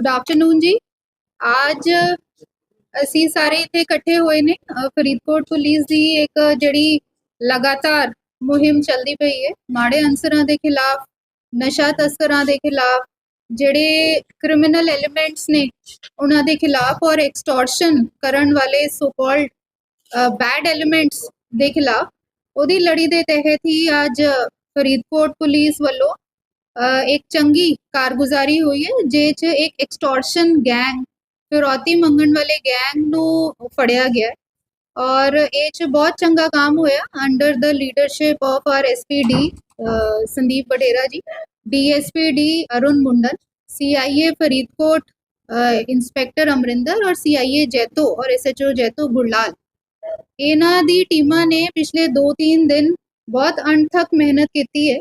Good afternoon ਜੀ। ਅੱਜ ਅਸੀਂ ਸਾਰੇ ਇੱਥੇ ਇਕੱਠੇ ਹੋਏ ਨੇ ਫਰੀਦਕੋਟ ਪੁਲਿਸ ਦੀ ਇੱਕ ਜਿਹੜੀ ਲਗਾਤਾਰ ਮੁਹਿੰਮ ਚੱਲਦੀ ਪਈ ਹੈ, ਮਾੜੇ ਅਨਸਰਾਂ ਦੇ ਖਿਲਾਫ, ਨਸ਼ਾ ਤਸਕਰਾਂ ਦੇ ਖਿਲਾਫ, ਜਿਹੜੇ ਕ੍ਰਿਮੀਨਲ ਐਲੀਮੈਂਟਸ ਨੇ, ਉਹਨਾਂ ਦੇ ਖਿਲਾਫ ਔਰ ਐਕਸਟੋਰਸ਼ਨ ਕਰਨ ਵਾਲੇ ਸੋ ਕਾਲਡ ਬੈਡ ਐਲੀਮੈਂਟਸ ਦੇ ਖਿਲਾਫ, ਉਹਦੀ ਲੜੀ ਦੇ ਤਹਿਤ ਹੀ ਅੱਜ ਫਰੀਦਕੋਟ ਪੁਲਿਸ ਵੱਲੋਂ ਅ, ਇੱਕ ਚੰਗੀ ਕਾਰਗੁਜ਼ਾਰੀ ਹੋਈ ਹੈ ਜਿਹ 'ਚ ਇੱਕ ਐਕਸਟੋਰਸ਼ਨ ਗੈਂਗ ਫਿਰੌਤੀ ਮੰਗਣ ਵਾਲੇ ਗੈਂਗ ਨੂੰ ਫੜਿਆ ਗਿਆ ਹੈ ਔਰ ਇਹ 'ਚ ਬਹੁਤ ਚੰਗਾ ਕੰਮ ਹੋਇਆ under the leadership of R SPD Sandeep Batera ji DSPD Arun Mundan CIA Faridkot uh, inspector Amarinder ਔਰ ਸੀਆਈਏ ਜੈਤੋ ਔਰ ਐਸਐਚਓ ਜੈਤੋ ਗੁਰਲਾਲ ਇਹਨਾਂ ਦੀ ਟੀਮਾਂ ਨੇ ਪਿਛਲੇ 2-3 ਦਿਨ ਬਹੁਤ ਅਣਥੱਕ ਮਿਹਨਤ ਕੀਤੀ ਹੈ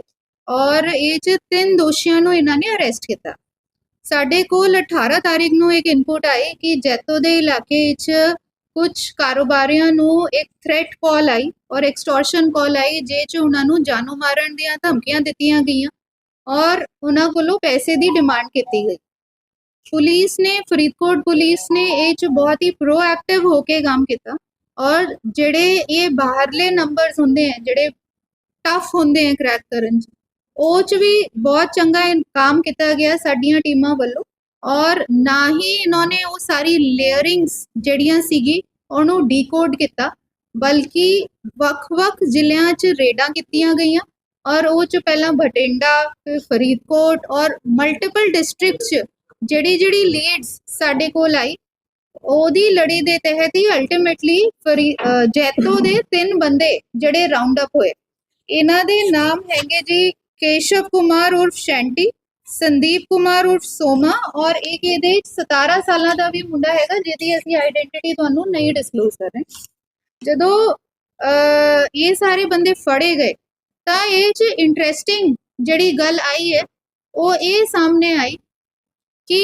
ਔਰ ਇਹ ਚ ਤਿੰਨ ਦੋਸ਼ੀਆਂ ਨੂੰ ਇਹਨਾਂ ਨੇ ਅਰੈਸਟ ਕੀਤਾ। ਸਾਡੇ ਕੋਲ 18 ਤਾਰੀਖ ਨੂੰ ਇੱਕ ਇਨਪੁਟ ਆਈ ਕਿ ਜੈਤੋ ਦੇ ਇਲਾਕੇ ਵਿੱਚ ਕੁਝ ਕਾਰੋਬਾਰੀਆਂ ਨੂੰ ਇੱਕ ਥ੍ਰੈਟ ਕਾਲ ਆਈ ਔਰ ਐਕਸਟੋਰਸ਼ਨ ਕਾਲ ਆਈ ਜੇ ਚ ਉਹਨਾਂ ਨੂੰ ਜਾਨੋਂ ਮਾਰਨ ਦੀਆਂ ਧਮਕੀਆਂ ਦਿੱਤੀਆਂ ਗਈਆਂ ਔਰ ਉਹਨਾਂ ਕੋਲੋਂ ਪੈਸੇ ਦੀ ਡਿਮਾਂਡ ਕੀਤੀ ਗਈ। ਪੁਲਿਸ ਨੇ, ਫਰੀਦਕੋਟ ਪੁਲਿਸ ਨੇ ਇਹ ਚ ਬਹੁਤ ਹੀ ਪ੍ਰੋਐਕਟਿਵ ਹੋ ਕੇ ਕੰਮ ਕੀਤਾ ਔਰ ਜਿਹੜੇ ਇਹ ਬਾਹਰਲੇ ਨੰਬਰਸ ਹੁੰਦੇ ਆ, ਜਿਹੜੇ ਟਫ ਹੁੰਦੇ ਆ ਕ੍ਰੈਕ ਕਰਨ ਚ ਉਹ ਚ ਵੀ ਬਹੁਤ ਚੰਗਾ ਕੰਮ ਕੀਤਾ ਗਿਆ ਸਾਡੀਆਂ ਟੀਮਾਂ ਵੱਲੋਂ ਔਰ ਨਾ ਹੀ ਇਹਨਾਂ ਨੇ ਉਹ ਸਾਰੀ ਲੇਅਰਿੰਗਸ ਜਿਹੜੀਆਂ ਸੀਗੀ ਉਹਨੂੰ ਡੀਕੋਡ ਕੀਤਾ, ਬਲਕਿ ਵੱਖ-ਵੱਖ ਜ਼ਿਲ੍ਹਿਆਂ 'ਚ ਰੇਡਾਂ ਕੀਤੀਆਂ ਗਈਆਂ ਔਰ ਉਹ 'ਚ ਪਹਿਲਾਂ ਬਠਿੰਡਾ, ਫਿਰ ਫਰੀਦਕੋਟ ਔਰ ਮਲਟੀਪਲ ਡਿਸਟ੍ਰਿਕਟ 'ਚ ਜਿਹੜੀ ਜਿਹੜੀ ਲੀਡਸ ਸਾਡੇ ਕੋਲ ਆਈ, ਉਹਦੀ ਲੜੀ ਦੇ ਤਹਿਤ ਹੀ ਅਲਟੀਮੇਟਲੀ ਫਰੀ ਜੈਤੋ ਦੇ ਤਿੰਨ ਬੰਦੇ ਜਿਹੜੇ ਰਾਉਂਡ ਅਪ ਹੋਏ। ਇਹਨਾਂ ਦੇ ਨਾਮ ਹੈਗੇ ਜੀ ਕੇਸ਼ਵ ਕੁਮਾਰ ਉਰਫ ਸ਼ੈਂਟੀ ਸੰਦੀਪ ਕੁਮਾਰ ਉਰਫ ਸੋਮਾ ਔਰ ਇੱਕ ਇਹਦੇ 'ਚ 17 ਸਾਲਾਂ ਦਾ ਵੀ ਮੁੰਡਾ ਹੈਗਾ ਜਿਹਦੀ ਅਸੀਂ ਆਇਡੈਂਟੀਟੀ ਤੁਹਾਨੂੰ ਨਹੀਂ ਡਿਸਕਲੋਜ਼ ਕਰ ਰਹੇ ਜਦੋਂ ਇਹ ਸਾਰੇ ਬੰਦੇ ਫੜੇ ਗਏ ਤਾਂ ਇਹ 'ਚ ਇੰਟਰਸਟਿੰਗ ਜਿਹੜੀ ਗੱਲ ਆਈ ਹੈ ਉਹ ਇਹ ਸਾਹਮਣੇ ਆਈ ਕਿ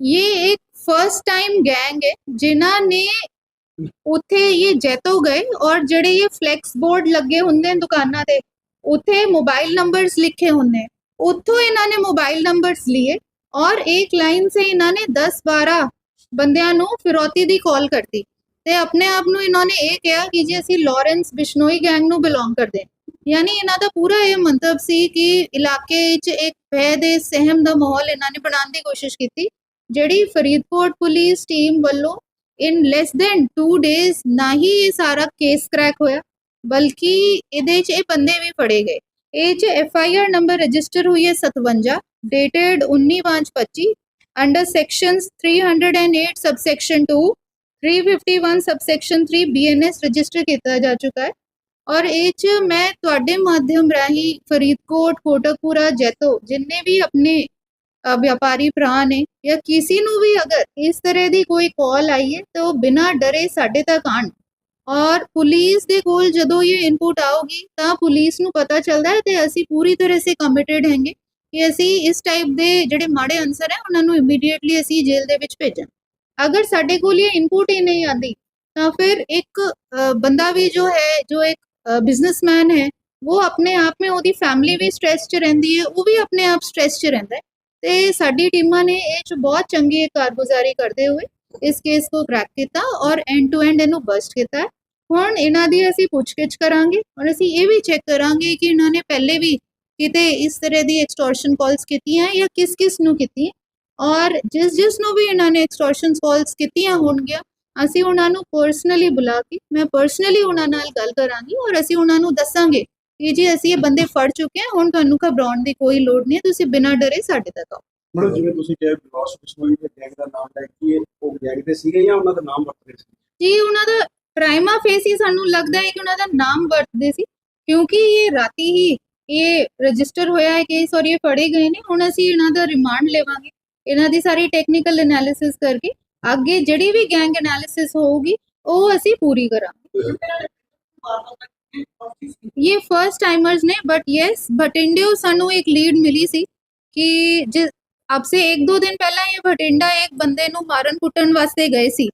ਇਹ ਇੱਕ ਫਰਸਟ ਟਾਈਮ ਗੈਂਗ ਹੈ ਜਿਨ੍ਹਾਂ ਨੇ ਉੱਥੇ ਇਹ ਜੈਤੋ ਗਏ ਔਰ ਜਿਹੜੇ ਇਹ ਫਲੈਕਸ ਬੋਰਡ ਲੱਗੇ ਹੁੰਦੇ ਨੇ ਦੁਕਾਨਾਂ ਤੇ ਉਥੇ ਮੋਬਾਈਲ ਨੰਬਰਸ ਲਿਖੇ ਹੁੰਨੇ ਉੱਥੋਂ ਇਹਨਾਂ ਨੇ ਮੋਬਾਈਲ ਨੰਬਰਸ ਲਏ ਔਰ ਇੱਕ ਲਾਈਨ ਸੇ ਇਹਨਾਂ ਨੇ 10 12 ਬੰਦਿਆਂ ਨੂੰ ਫਿਰੋਤੀ ਦੀ ਕਾਲ ਕਰਤੀ। ਤੇ ਆਪਣੇ ਆਪ ਨੂੰ ਇਹਨਾਂ ਨੇ ਇਹ ਕਿਹਾ ਕਿ ਜੀ ਅਸੀਂ ਲਾਰੈਂਸ ਬਿਸ਼ਨੋਈ ਗੈਂਗ ਨੂੰ ਬਿਲੋਂਗ ਕਰਦੇ। ਯਾਨੀ ਇਹਨਾਂ ਦਾ ਪੂਰਾ ਇਹ ਮੰਤਵ ਸੀ ਕਿ ਇਲਾਕੇ ਵਿੱਚ ਇੱਕ ਭੈ ਦੇ ਸਹਿਮ ਦਾ ਮਾਹੌਲ ਇਹਨਾਂ ਨੇ ਬਣਾਉਣ ਦੀ ਕੋਸ਼ਿਸ਼ ਕੀਤੀ, ਜਿਹੜੀ ਫਰੀਦਕੋਟ ਪੁਲਿਸ ਟੀਮ ਵੱਲੋਂ ਇਨ ਲੈਸ ਦੈਨ 2 ਡੇਜ਼ ਨਾ ਹੀ ਇਹ ਸਾਰਾ ਕੇਸ ਕ੍ਰੈਕ ਹੋਇਆ। ਬਲਕਿ ਇਹਦੇ 'ਚ ਇਹ ਬੰਦੇ ਵੀ ਫੜੇ ਗਏ ਇਹ 'ਚ F I R number register ਹੋਈ ਹੈ 57 dated 19/5/25 under sections 308 subsection 2 351 subsection 3 BNS register ਕੀਤਾ ਜਾ ਚੁੱਕਾ ਹੈ। ਔਰ ਇਹ 'ਚ ਮੈਂ ਤੁਹਾਡੇ ਮਾਧਿਅਮ ਰਾਹੀਂ ਫਰੀਦਕੋਟ ਕੋਟਕਪੂਰਾ ਜੈਤੋ ਜਿੰਨੇ ਵੀ ਆਪਣੇ ਅ, ਵਪਾਰੀ ਭਰਾ ਨੇ ਜਾਂ ਕਿਸੇ ਨੂੰ ਵੀ ਅਗਰ ਇਸ ਤਰ੍ਹਾਂ ਦੀ ਕੋਈ ਕਾਲ ਆਈ ਹੈ ਤਾਂ ਉਹ ਬਿਨਾਂ ਡਰੇ ਸਾਡੇ ਤੱਕ ਆਣ ਔਰ ਪੁਲਿਸ ਦੇ ਕੋਲ ਜਦੋਂ ਇਹ ਇਨਪੁਟ ਆਉਗੀ ਤਾਂ ਪੁਲਿਸ ਨੂੰ ਪਤਾ ਚੱਲਦਾ ਹੈ ਤੇ ਅਸੀਂ ਪੂਰੀ ਤਰ੍ਹਾਂ ਸੇ ਕਮਿਟਡ ਹੈਗੇ ਕਿ ਅਸੀਂ ਇਸ ਟਾਈਪ ਦੇ ਜਿਹੜੇ ਮਾੜੇ ਅਨਸਰ ਹੈ, ਉਹਨਾਂ ਨੂੰ ਇਮੀਡੀਏਟਲੀ ਅਸੀਂ ਜੇਲ੍ਹ ਦੇ ਵਿੱਚ ਭੇਜਾਂ ਅਗਰ ਸਾਡੇ ਕੋਲ ਇਹ ਇਨਪੁਟ ਹੀ ਨਹੀਂ ਆਂਦੀ ਤਾਂ ਫਿਰ ਇੱਕ ਬੰਦਾ ਵੀ ਜੋ ਹੈ, ਜੋ ਇੱਕ ਬਿਜ਼ਨਸਮੈਨ ਹੈ, ਉਹ ਆਪਣੇ ਆਪ में ਉਹਦੀ ਫੈਮਿਲੀ ਵੀ ਸਟ੍ਰੈਸ 'ਚ ਰਹਿੰਦੀ ਹੈ, ਉਹ ਵੀ ਆਪਣੇ ਆਪ ਸਟ੍ਰੈਸ 'ਚ ਰਹਿੰਦਾ ਹੈ। ਤੇ ਸਾਡੀ ਟੀਮਾਂ ਨੇ ਇਹ 'ਚ ਬਹੁਤ ਚੰਗੀ ਕਾਰਗੁਜ਼ਾਰੀ ਕਰਦੇ ਹੋਏ ਇਸ ਕੇਸ ਨੂੰ ਕ੍ਰੈਕ ਕੀਤਾ ਔਰ ਐਂਡ ਟੂ ਐਂਡ ਇਹਨੂੰ ਬਸਟ ਕੀਤਾ ਹੁਣ ਇਹਨਾਂ ਦੀ ਅਸੀਂ ਪੁੱਛਗਿੱਛ ਕਰਾਂਗੇ ਔਰ ਅਸੀਂ ਇਹ ਵੀ ਚੈੱਕ ਕਰਾਂਗੇ ਕਿ ਇਹਨਾਂ ਨੇ ਪਹਿਲੇ ਵੀ ਕਿਤੇ ਇਸ ਤਰ੍ਹਾਂ ਦੀ ਐਕਸਟੋਰਸ਼ਨ ਕਾਲਸ ਕੀਤੀਆਂ ਜਾਂ ਕਿਸ ਕਿਸ ਨੂੰ ਕੀਤੀਆਂ। ਔਰ ਜਿਸ ਜਿਸ ਨੂੰ ਵੀ ਇਹਨਾਂ ਨੇ ਐਕਸਟੋਰਸ਼ਨ ਕਾਲਸ ਕੀਤੀਆਂ ਹੋਣਗੀਆਂ, ਅਸੀਂ ਉਹਨਾਂ ਨੂੰ ਪਰਸਨਲੀ ਬੁਲਾ ਕੇ, ਮੈਂ ਪਰਸਨਲੀ ਉਹਨਾਂ ਨਾਲ ਗੱਲ ਕਰਾਂਗੀ ਔਰ ਅਸੀਂ ਉਹਨਾਂ ਨੂੰ ਦੱਸਾਂਗੇ ਕਿ ਜੀ ਅਸੀਂ ਇਹ ਬੰਦੇ ਫੜ ਚੁੱਕੇ ਹਾਂ, ਹੁਣ ਤੁਹਾਨੂੰ ਘਬਰਾਉਣ ਦੀ ਕੋਈ ਲੋੜ ਨਹੀਂ ਹੈ, ਤੁਸੀਂ ਬਿਨਾਂ ਡਰੇ ਸਾਡੇ ਤੱਕ ਆਓ। ਮਤਲਬ ਜਿਵੇਂ ਤੁਸੀਂ ਕਿਹਾ ਬਿਲੌਸ ਬਿਸ਼ਨੋਈ ਦੇ ਗੈਂਗ ਦਾ ਨਾਮ ਲੈ ਕੇ ਉਹ ਗੈਂਗ ਦੇ ਸੀਗੇ ਜਾਂ ਉਹਨਾਂ ਦਾ ਨਾਮ ਵਰਤਦੇ ਸੀ? ਜੀ ਉਹਨਾਂ ਦਾ ਪ੍ਰਾਈਮਾ ਫੇਸ ਹੀ ਸਾਨੂੰ ਲੱਗਦਾ ਹੈ ਕਿ ਉਹਨਾਂ ਦਾ ਨਾਮ ਵਰਤਦੇ ਸੀ? ਕਿਉਂਕਿ ਇਹ ਰਾਤੀ ਹੀ ਇਹ ਰਜਿਸਟਰ ਹੋਇਆ ਹੈ ਕਿ ਸੌਰੀ ਫੜੇ ਗਏ ਨੇ, ਹੁਣ ਅਸੀਂ ਇਹਨਾਂ ਦਾ ਰਿਮਾਂਡ ਲਵਾਂਗੇ, ਇਹਨਾਂ ਦੀ ਸਾਰੀ ਟੈਕਨੀਕਲ ਐਨਾਲਿਸਿਸ ਕਰਕੇ, ਅੱਗੇ ਜਿਹੜੀ ਵੀ ਗੈਂਗ ਐਨਾਲਿਸਿਸ ਹੋਊਗੀ, ਉਹ ਅਸੀਂ ਪੂਰੀ ਕਰਾਂਗੇ। ਇਹ ਫਰਸਟ ਟਾਈਮਰਸ ਨੇ ਬਟ ਯੈਸ ਬਟਿੰਡਿਓ ਸਾਨੂੰ ਇੱਕ ਲੀਡ ਮਿਲੀ ਸੀ ਕਿ अब से एक दो दिन ਪਹਿਲਾਂ ਇਹ ਭਟਿੰਡਾ ਇੱਕ ਬੰਦੇ ਨੂੰ ਮਾਰਨ ਕੁੱਟਣ ਵਾਸਤੇ ਗਏ ਸੀ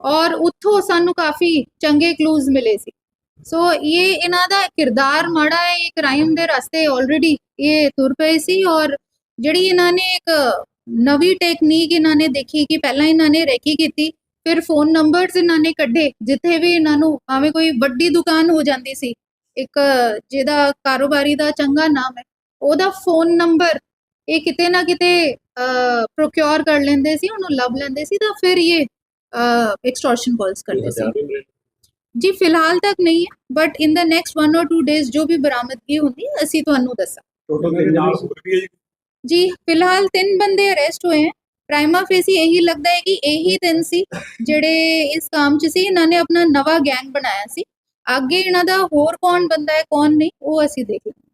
ਔਰ ਉੱਥੋਂ ਸਾਨੂੰ ਕਾਫੀ ਚੰਗੇ ਕਲੂਜ਼ ਮਿਲੇ ਸੀ ਸੋ ਇਹ ਇਹਨਾਂ ਦਾ ਕਿਰਦਾਰ ਮਾੜਾ ਹੈ ਇਹ ਕ੍ਰਾਈਮ ਦੇ ਰਸਤੇ ਆਲਰੇਡੀ ਇਹ ਤੁਰ ਪਏ ਸੀ ਔਰ ਜਿਹੜੀ ਇਹਨਾਂ ਨੇ ਇੱਕ ਨਵੀਂ ਟੈਕਨੀਕ ਇਹਨਾਂ ਨੇ ਦੇਖੀ ਕਿ ਪਹਿਲਾਂ ਇਹਨਾਂ ਨੇ ਰੈਕੀ ਕੀਤੀ ਫਿਰ ਫੋਨ ਨੰਬਰਸ ਇਹਨਾਂ ਨੇ ਕੱਢੇ ਜਿੱਥੇ ਵੀ ਇਹਨਾਂ ਨੂੰ ਭਾਵੇਂ ਕੋਈ ਵੱਡੀ ਦੁਕਾਨ ਹੋ ਜਾਂਦੀ ਸੀ ਇੱਕ ਜਿਹਦਾ ਕਾਰੋਬਾਰੀ ਦਾ ਚੰਗਾ ਨਾਮ ਹੈ ਉਹਦਾ ਫੋਨ ਨੰਬਰ ਇਹ ਕਿਤੇ ਨਾ ਕਿਤੇ ਪ੍ਰੋਕਿਉਰ ਕਰ ਲੈਂਦੇ ਸੀ ਉਹਨੂੰ ਲੱਭ ਲੈਂਦੇ ਸੀ ਤਾਂ ਫਿਰ ਇਹ ਐਕਸਟੋਰਸ਼ਨ ਕਾਲਸ ਕਰਦੇ ਸੀ। ਜੀ ਫਿਲਹਾਲ ਤੱਕ ਨਹੀਂ ਹੈ but in the next 1 or 2 days ਜੋ ਵੀ ਬਰਾਮਦਗੀ ਹੁੰਦੀ ਅਸੀਂ ਤੁਹਾਨੂੰ ਦੱਸਾਂ ਜੀ? ਫਿਲਹਾਲ ਤਿੰਨ ਬੰਦੇ ਅਰੈਸਟ ਹੋਏ ਹਨ ਪ੍ਰਾਈਮਾ ਫੇਸੀ ਇਹੀ ਲੱਗਦਾ ਹੈ ਕਿ ਇਹੀ ਤਿੰਨ ਸੀ ਜਿਹੜੇ ਇਸ ਕੰਮ 'ਚ ਸੀ ਇਹਨਾਂ ਨੇ ਆਪਣਾ ਨਵਾਂ ਗੈਂਗ ਬਣਾਇਆ ਸੀ। ਅੱਗੇ ਇਹਨਾਂ ਦਾ ਹੋਰ ਕੌਣ ਬੰਦਾ ਹੈ ਕੌਣ ਨਹੀਂ ਉਹ ਅਸੀਂ ਦੇਖ ਲਾਂਗੇ।